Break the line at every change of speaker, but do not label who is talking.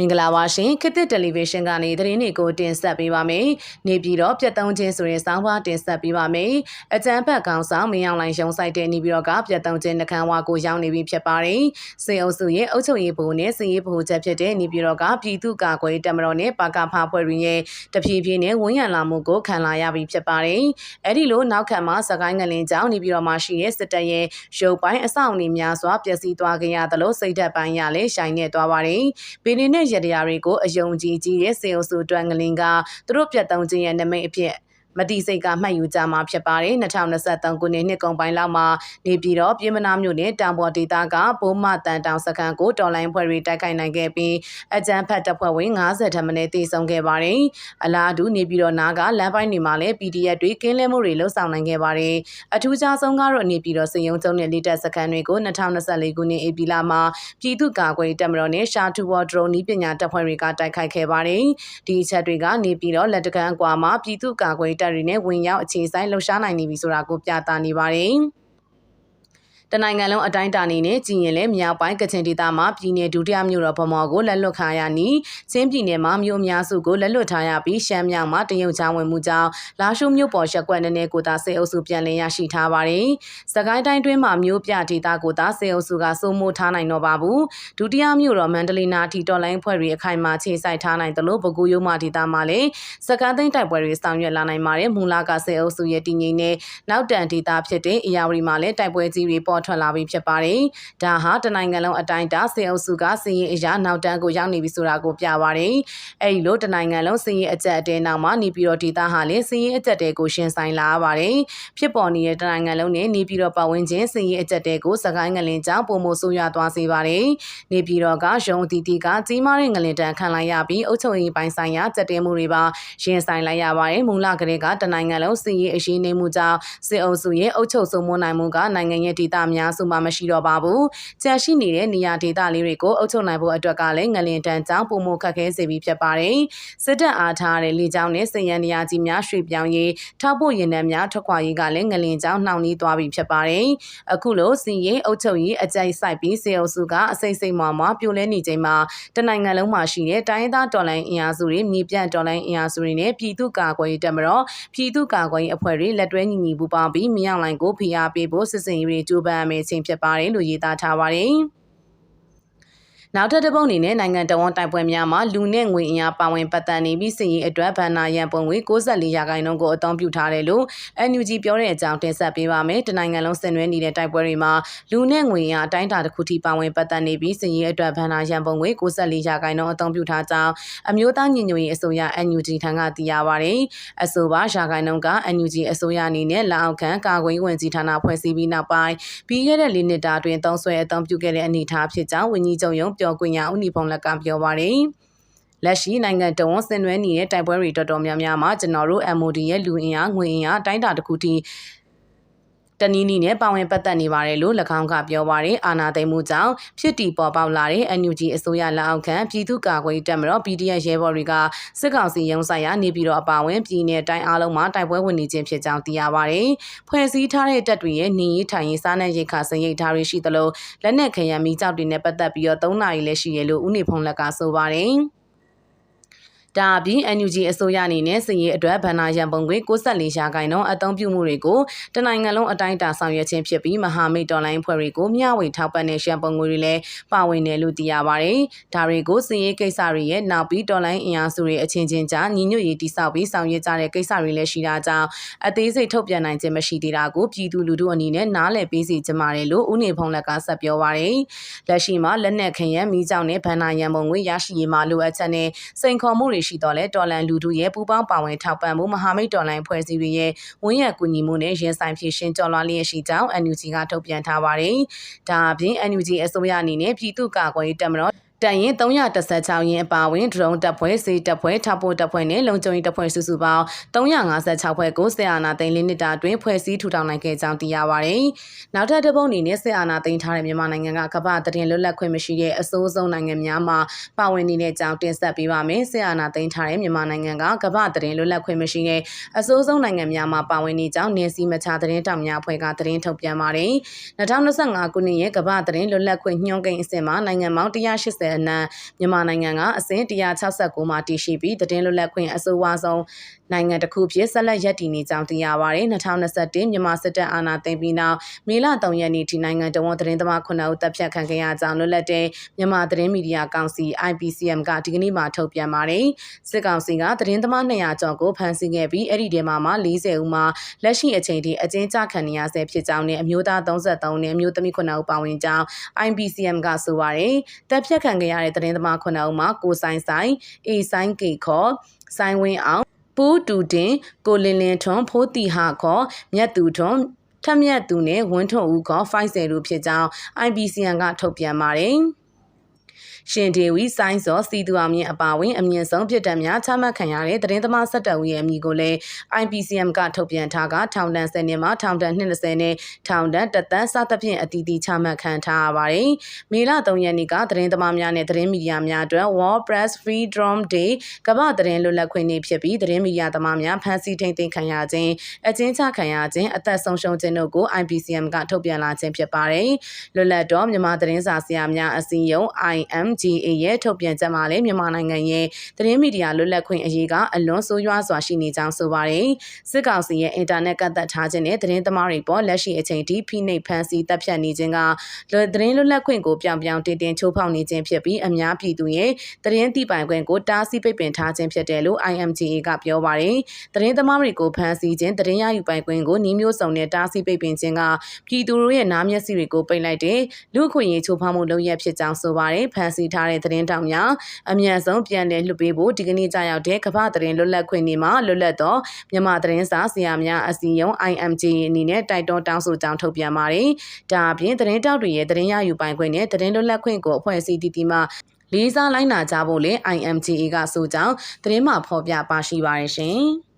မင်္ဂလာပါရှင်ခေတ်သစ်တယ်လီဗေးရှင်းကနေသတင်းတွေကိုတင်ဆက်ပေးပါမယ်။နေပြည်တော်ပြတ်သုံးခြင်းဆိုရင်စောင်းပါတင်ဆက်ပေးပါမယ်။အကြမ်းဖက်ကောင်ဆောင်မင်းအောင်လိုင်ရုံဆိုင်တဲ့နေပြည်တော်ကပြတ်သုံးခြင်းနှခမ်းဝါကိုရောက်နေပြီဖြစ်ပါတယ်။စေအုပ်စုရဲ့အုပ်ချုပ်ရေးဘုံနဲ့စီရေးဘုံချက်ဖြစ်တဲ့နေပြည်တော်ကပြည်သူ့ကာကွယ်တပ်မတော်နဲ့ပါကဖဖွဲ့ရင်းရဲ့တဖြည်းဖြည်းနဲ့ဝန်ရံလာမှုကိုခံလာရပြီဖြစ်ပါတယ်။အဲ့ဒီလိုနောက်ခံမှာစကိုင်းငလင်ကြောင့်နေပြည်တော်မှာရှိတဲ့စစ်တပ်ရဲ့ရုပ်ပိုင်းအဆောင်အုံများစွာပျက်စီးသွားခဲ့ရသလိုစိတ်ဓာတ်ပိုင်းရလည်းရှိုင်နေသွားပါတယ်။ဘီနေနဲ့ရတရားတွေကိုအယုံကြည်ကြီးရဲ့စေအုပ်စုတွန်ငလင်ကသူတို့ပြတ်တုံးခြင်းရဲ့နမိတ်အဖြစ် မတိစိတ်ကမှတ်ယူကြမှာဖြစ်ပါတယ်2023ခုနှစ်နှစ်ကုန်ပိုင်းလောက်မှာနေပြည်တော်ပြည်မနာမြို့နယ်တောင်ပေါ်ဒေသကဘိုးမတန်တောင်စခန်းကိုတော်လိုင်းဖွဲ့တွေတိုက်ခိုက်နိုင်ခဲ့ပြီးအကြမ်းဖက်တပ်ဖွဲ့ဝင်90ထပ်မံတည်ဆုံခဲ့ပါတယ်အလားတူနေပြည်တော်နာကလမ်းပိုင်းတွေမှာလည်း PDF တွေကင်းလဲမှုတွေလှုပ်ဆောင်နိုင်ခဲ့ပါတယ်အထူးခြားဆုံးကတော့နေပြည်တော်စည်ရုံကျုံနဲ့လေတပ်စခန်းတွေကို2024ခုနှစ်ဧပြီလမှာပြည်သူ့ကာကွယ်တပ်မတော်နဲ့ရှာတူဝါဒရုန်းဤပညာတပ်ဖွဲ့တွေကတိုက်ခိုက်ခဲ့ပါတယ်ဒီအချက်တွေကနေပြည်တော်လက်တကမ်းကွာမှာပြည်သူ့ကာကွယ်တပ်တွေနဲ့ဝင်ရောက်အခြေဆိုင်လှုပ်ရှားနိုင်နေပြီဆိုတာကိုပြသနေပါတယ်။ တနိုင်ငံလုံးအတိုင်းအတာအနေနဲ့ကြည်ရင်လည်းမြောက်ပိုင်းကချင်ဒေသမှာပြည်내ဒုတိယမြို့တော်ဗမော်ကိုလက်လွတ်ခါရနီချင်းပြည်နယ်မှာမြို့အများစုကိုလက်လွတ်ထားရပြီးရှမ်းမြောက်မှာတရုတ်ချဝင်မှုကြောင့်လာရှုမြို့ပေါ်ရက်ကွက်နည်းနည်းကိုသာစေအုပ်စုပြန်လည်ရရှိထားပါတယ်။စကိုင်းတိုင်းတွင်းမှာမြို့ပြဒေသကိုသာစေအုပ်စုကစိုးမိုးထားနိုင်တော့ပါဘူး။ဒုတိယမြို့တော်မန္တလေးနာထီတော်လိုင်းဖွဲ့တွေအခိုင်အမာခြေစိုက်ထားနိုင်တယ်လို့ပဲခူးရိုးမဒေသမှာလည်းစကိုင်းသိန်းတိုက်ပွဲတွေဆောင်ရွက်လာနိုင်ပါတယ်။မူလာကစေအုပ်စုရဲ့တည်ငြိမ်တဲ့နောက်တန်ဒေသဖြစ်တဲ့အရာဝတီမှာလည်းတိုက်ပွဲကြီးတွေပေါ်ထွက်လာပြီးဖြစ်ပါတယ်။ဒါဟာတနိုင်ငံလုံးအတိုင်းအတာစေအုပ်စုကစည်ရင်အရာနောက်တန်းကိုရောက်နေပြီဆိုတာကိုပြပါတယ်။အဲဒီလိုတနိုင်ငံလုံးစည်ရင်အကြက်အတဲနောက်မှာနေပြည်တော်ဒေသဟာလည်းစည်ရင်အကြက်တဲကိုရှင်းဆိုင်လာပါတယ်။ဖြစ်ပေါ်နေတဲ့တနိုင်ငံလုံးနဲ့နေပြည်တော်ပတ်ဝန်းကျင်စည်ရင်အကြက်တဲကိုစကိုင်းငလင်ကြောင့်ပုံမဆိုးရွားသွားစေပါတယ်။နေပြည်တော်ကရုံအတီတီကကြီးမားတဲ့ငလင်တန်းခံလိုက်ရပြီးအုပ်ချုပ်ရေးပိုင်းဆိုင်ရာကြက်တဲမှုတွေပါရင်ဆိုင်လိုက်ရပါတယ်။မူလကလေးကတနိုင်ငံလုံးစည်ရင်အရေးနေမှုကြောင့်စစ်အုပ်စုရဲ့အုပ်ချုပ်ဆုံးမနိုင်မှုကနိုင်ငံရဲ့ဒေသများစုမှာမရှိတော့ပါဘူး။ကြန့်ရှိနေတဲ့နေရာဒေသလေးတွေကိုအုပ်ချုပ်နိုင်ဖို့အတွက်ကလည်းငလင်တန်းကြောင့်ပုံမခက်ခဲစေပြီးဖြစ်ပါတယ်။စစ်တပ်အားထားတဲ့လေကြောင်းနဲ့စည်ရန်နေရာကြီးများရွှေ့ပြောင်းရေးထောက်ပို့ရင်နှံများထွက်ခွာရေးကလည်းငလင်ကြောင့်နှောင့်နှီးသွားပြီးဖြစ်ပါတယ်။အခုလိုစီရင်အုပ်ချုပ်ရေးအကြိုက်ဆိုင်ပြီးစေအုပ်စုကအစိမ့်စိမ့်မွားမွားပြိုလဲနေချိန်မှာတနိုင်ငံလုံးမှာရှိတဲ့တိုင်းသားတော်လိုင်းအင်အားစုတွေမြေပြန့်တော်လိုင်းအင်အားစုတွေနဲ့ပြည်သူ့ကာကွယ်ရေးတပ်မတော်ပြည်သူ့ကာကွယ်ရေးအဖွဲ့တွေလက်တွဲညီညီပူးပေါင်းပြီးမြောင်လိုင်းကိုဖိအားပေးဖို့စစ်စင်ရေးကြိုးပမ်းမယ်ချင်းဖြစ်ပါတယ်လို့ရေးသားထားပါတယ်။ နောက်ထပ်တစ်ပုတ်အနေနဲ့နိုင်ငံတော်ဝန်တိုက်ပွဲများမှာလူနဲ့ငွေအင်အားပါဝင်ပတ်သက်နေပြီးစီရင်အတွက်ဗန္နာရန်ပုံငွေ64ရာခိုင်နှုန်းကိုအသုံးပြုထားတယ်လို့ NUG ပြောတဲ့အကြောင်းတင်ဆက်ပေးပါမယ်။တနိုင်ငံလုံးဆင်နွှဲနေတဲ့တိုက်ပွဲတွေမှာလူနဲ့ငွေအင်အားအတိုင်းအတာတစ်ခုထိပါဝင်ပတ်သက်နေပြီးစီရင်အတွက်ဗန္နာရန်ပုံငွေ64ရာခိုင်နှုန်းအသုံးပြုထားကြောင်းအမျိုးသားညီညွတ်ရေးအစိုးရ NUG ထံကသိရပါဗျ။အဆိုပါရာခိုင်နှုန်းက NUG အစိုးရအနေနဲ့လက်အောက်ခံကာကွယ်ဝင်ကြီးဌာနဖွဲ့စည်းပြီးနောက်ပိုင်းပြီးခဲ့တဲ့၄နှစ်တာအတွင်းသုံးဆွဲအသုံးပြုခဲ့တဲ့အနေအထားဖြစ်ကြောင်းဝန်ကြီးချုပ်ရုံးပြောခွင့်ရဦးနီဖုံလက်ကပြောပါတယ်လက်ရှိနိုင်ငံတော်ဝန်ဆင်နွှဲနေတဲ့တိုက်ပွဲတွေတော်တော်များများမှာကျွန်တော်တို့ MOD ရဲ့လူအင်အားငွေအင်အားအတိုင်းအတာတစ်ခုထိ တနည်းနည်းနဲ့ပါဝင်ပတ်သက်နေပါတယ်လို့၎င်းကပြောပါတယ်အာနာသိမ်းမှုကြောင့်ဖြစ်တီပေါ်ပေါက်လာတဲ့ NUG အစိုးရလက်အောက်ခံပြည်သူ့ကာကွယ်တပ်မတော် PDF ရဲဘော်တွေကစစ်ကောင်စီရုံးဆိုင်ရာနေပြည်တော်အပါအဝင်ပြည်내တိုင်းအားလုံးမှာတိုက်ပွဲဝင်နေခြင်းဖြစ်ကြောင်းသိရပါတယ်ဖွဲ့စည်းထားတဲ့တပ်တွေရဲ့နေရေးထိုင်ရေးစားနပ်ရိက္ခာစံရိတ်ထားရရှိသလိုလက်နက်ခရံမီကြောက်တွေနဲ့ပတ်သက်ပြီးတော့၃နာရီလည်းရှိရလို့ဦးနေဖုံးလက်ကဆိုပါတယ် ဒါအပြင် NUG အစိုးရအနေနဲ့စည်ရေးအတွက်ဗန္နာရန်ပုံခွေ64ရာခိုင်နှုန်းအသုံးပြုမှုတွေကိုတနိုင်ငံလုံးအတိုင်းအတာဆောင်ရွက်ခြင်းဖြစ်ပြီးမဟာမိတ်တော်လိုင်းဖွဲ့တွေကိုမျှဝေထောက်ပံ့တဲ့ရန်ပုံငွေတွေလည်းပါဝင်တယ်လို့သိရပါတယ်။ဒါတွေကိုစည်ရေးကိစ္စတွေရဲ့နောက်ပြီးတော်လိုင်းအင်အားစုတွေအချင်းချင်းကြားညီညွတ်ရေးတိစောက်ပြီးဆောင်ရွက်ကြတဲ့ကိစ္စတွေလည်းရှိတာကြောင့်အသေးစိတ်ထုတ်ပြန်နိုင်ခြင်းမရှိသေးတာကိုပြည်သူလူထုအနေနဲ့နားလည်ပေးစီကြပါရလို့ဦးနေဖုံးလက်ကဆက်ပြောပါရယ်။လက်ရှိမှာလက်နက်ခင်ရန်မိကြောင်နဲ့ဗန္နာရန်ပုံငွေရရှိရေးမှာလိုအပ်ချက်နဲ့စိန်ခေါ်မှုတွေရှိတော့လဲတော်လန်လူထုရဲ့ပူးပေါင်းပါဝင်ထောက်ပံ့မှုမဟာမိတ်တော်လိုင်းဖွဲ့စည်းတွေရဲ့ဝန်ရကူညီမှုနဲ့ရင်ဆိုင်ဖြည့်ရှင်ကြော်လွှားလျက်ရှိကြောင်း NUG ကထုတ်ပြန်ထားပါတယ်။ဒါအပြင် NUG အစိုးရအနေနဲ့ပြည်သူ့ကာကွယ်ရေးတပ်မတော် တန်ရင်316ရင်အပါဝင်ဒရုန်းတပ်ဖွဲ့စေတပ်ဖွဲ့ထောက်ပို့တပ်ဖွဲ့နဲ့လုံခြုံရေးတပ်ဖွဲ့စုစုပေါင်း356ဖွဲ့ကိုစစ်အာဏာသိမ်းလေးနှစ်တာအတွင်းဖွဲ့စည်းထူထောင်နိုင်ခဲ့ကြောင်းသိရပါဗျ။နောက်ထပ်တစ်ပုတ်အနေနဲ့စစ်အာဏာသိမ်းထားတဲ့မြန်မာနိုင်ငံကကမ္ဘာတရင်လွတ်လပ်ခွင့်မရှိတဲ့အစိုးဆုံးနိုင်ငံများမှာပါဝင်နေတဲ့အကြောင်းတင်ဆက်ပေးပါမယ်။စစ်အာဏာသိမ်းထားတဲ့မြန်မာနိုင်ငံကကမ္ဘာတရင်လွတ်လပ်ခွင့်မရှိတဲ့အစိုးဆုံးနိုင်ငံများမှာပါဝင်နေကြောင်းနေစီမချသတင်းတောင်များအဖွဲ့ကသတင်းထုတ်ပြန်ပါတယ်။2025ခုနှစ်ရဲ့ကမ္ဘာတရင်လွတ်လပ်ခွင့်ညွှန်းကိန်းအဆင့်မှာနိုင်ငံပေါင်း180 20အနက်မြန်မာနိုင်ငံကအဆင့်169မှာတည်ရှိပြီးသတင်းလွတ်လပ်ခွင့်အဆိုအဝါဆုံး နိုင်ငံတစ်ခုဖြစ်ဆက်လက်ရည်တည်နေကြောင်းသိရပါတယ်။2021မြန်မာစစ်တပ်အာဏာသိမ်းပြီးနောက်မေလ3ရက်နေ့ထိနိုင်ငံတော်ဝန်သတင်းသမား9ဦးတပ်ဖြတ်ခံခဲ့ရကြောင်းလွတ်လပ်တဲ့မြန်မာသတင်းမီဒီယာကောင်စီ IPCM ကဒီကနေ့မှထုတ်ပြန်ပါတယ်။စစ်ကောင်စီကသတင်းသမား200ကျော်ကိုဖမ်းဆီးခဲ့ပြီးအဲ့ဒီထဲမှာမှ40ဦးမှလက်ရှိအချိန်ထိအကျဉ်းချခံနေရဆဲဖြစ်ကြောင်းနဲ့အမျိုးသား33နဲ့အမျိုးသမီး9ဦးပါဝင်ကြောင်း IPCM ကဆိုပါတယ်။တပ်ဖြတ်ခံခဲ့ရတဲ့သတင်းသမား9ဦးမှာကိုဆိုင်ဆိုင်အေဆိုင်ကေခေါ်ဆိုင်ဝင်းအောင် ပူးတူတင်ကိုလင်းလင်းထွန်းဖိုးတီဟာခေါ်မြတ်သူထွန်းထက်မြက်သူနဲ့ဝင်းထွန်းဦးခေါ်ဖိုက်ဆယ်တို့ဖြစ်ကြောင်း IBCN ကထုတ်ပြန်ပါတယ်။ ရှင်ဒေဝီဆိုင်းစောစီသူအောင်မြင့်အပါဝင်အမြင့်ဆုံးပြစ်ဒဏ်များချမှတ်ခံရတဲ့သတင်းသမား၁၁ဦးရဲ့အမည်ကိုလည်း IPCM ကထုတ်ပြန်ထားကထောင်ဒဏ်10နှစ်မှထောင်ဒဏ်20နဲ့ထောင်ဒဏ်တသက်စသဖြင့်အတီးတီးချမှတ်ခံထားရပါတယ်။မေလ3ရက်နေ့ကသတင်းသမားများနဲ့သတင်းမီဒီယာများအတွက် World Press Freedom Day ကမ္ဘာသတင်းလွတ်လပ်ခွင့်နေ့ဖြစ်ပြီးသတင်းမီဒီယာသမားများဖမ်းဆီးထိန်းသိမ်းခံရခြင်းအကျဉ်းချခံရခြင်းအသက်ဆုံးရှုံးခြင်းတို့ကို IPCM ကထုတ်ပြန်လာခြင်းဖြစ်ပါတယ်။လွတ်လပ်တော့မြန်မာသတင်းစာဆရာများအစည်းအရုံး IMGA ရဲ့ထုတ်ပြန်ချက်မှာလည်းမြန်မာနိုင်ငံရဲ့သတင်းမီဒီယာလွတ်လပ်ခွင့်အရေးကအလွန်ဆိုးရွားစွာရှိနေကြောင်းဆိုပါတယ်။စစ်ကောင်စီရဲ့အင်တာနက်ကန့်သက်ထားခြင်းနဲ့သတင်းသမားတွေပေါ်လက်ရှိအချိန်ထိဖိနှိပ်ဖမ်းဆီးတပ်ဖြတ်နေခြင်းကသတင်းလွတ်လပ်ခွင့်ကိုပြောင်ပြောင်တင်တင်ချိုးဖောက်နေခြင်းဖြစ်ပြီးအများပြည်သူရဲ့သတင်းသိပိုင်ခွင့်ကိုတားဆီးပိတ်ပင်ထားခြင်းဖြစ်တယ်လို့ IMGA ကပြောပါတယ်။သတင်းသမားတွေကိုဖမ်းဆီးခြင်းသတင်းရယူပိုင်ခွင့်ကိုနှီးမျိုးစုံနဲ့တားဆီးပိတ်ပင်ခြင်းကပြည်သူတို့ရဲ့နားမျက်စိတွေကိုပိတ်လိုက်တဲ့လူခွင့်ရေးချိုးဖောက်မှုလုပ်ရဖြစ်ကြောင်းဆိုပါတယ်။ဖမ်းဆီးထားတဲ့သတင်းတောင်များအမြန်ဆုံးပြန်လည်လွှတ်ပေးဖို့ဒီကနေ့ကြာရောက်တဲ့ကမ္ဘာသတင်းလွတ်လပ်ခွင့်နေ့မှာလွတ်လပ်သောမြန်မာသတင်းစာဆရာများအစည်းအရုံး IMG အနေနဲ့တိုက်တွန်းတောင်းဆိုကြောင်းထုတ်ပြန်ပါတယ်။ဒါအပြင်သတင်းတောက်တွေရဲ့သတင်းရယူပိုင်ခွင့်နဲ့သတင်းလွတ်လပ်ခွင့်ကိုအဖွဲ့အစည်းတည်တည်မှလေးစားလိုက်နာကြဖို့လည်း IMGA ကဆိုကြောင်းသတင်းမှဖော်ပြပါရှိပါတယ်ရှင်။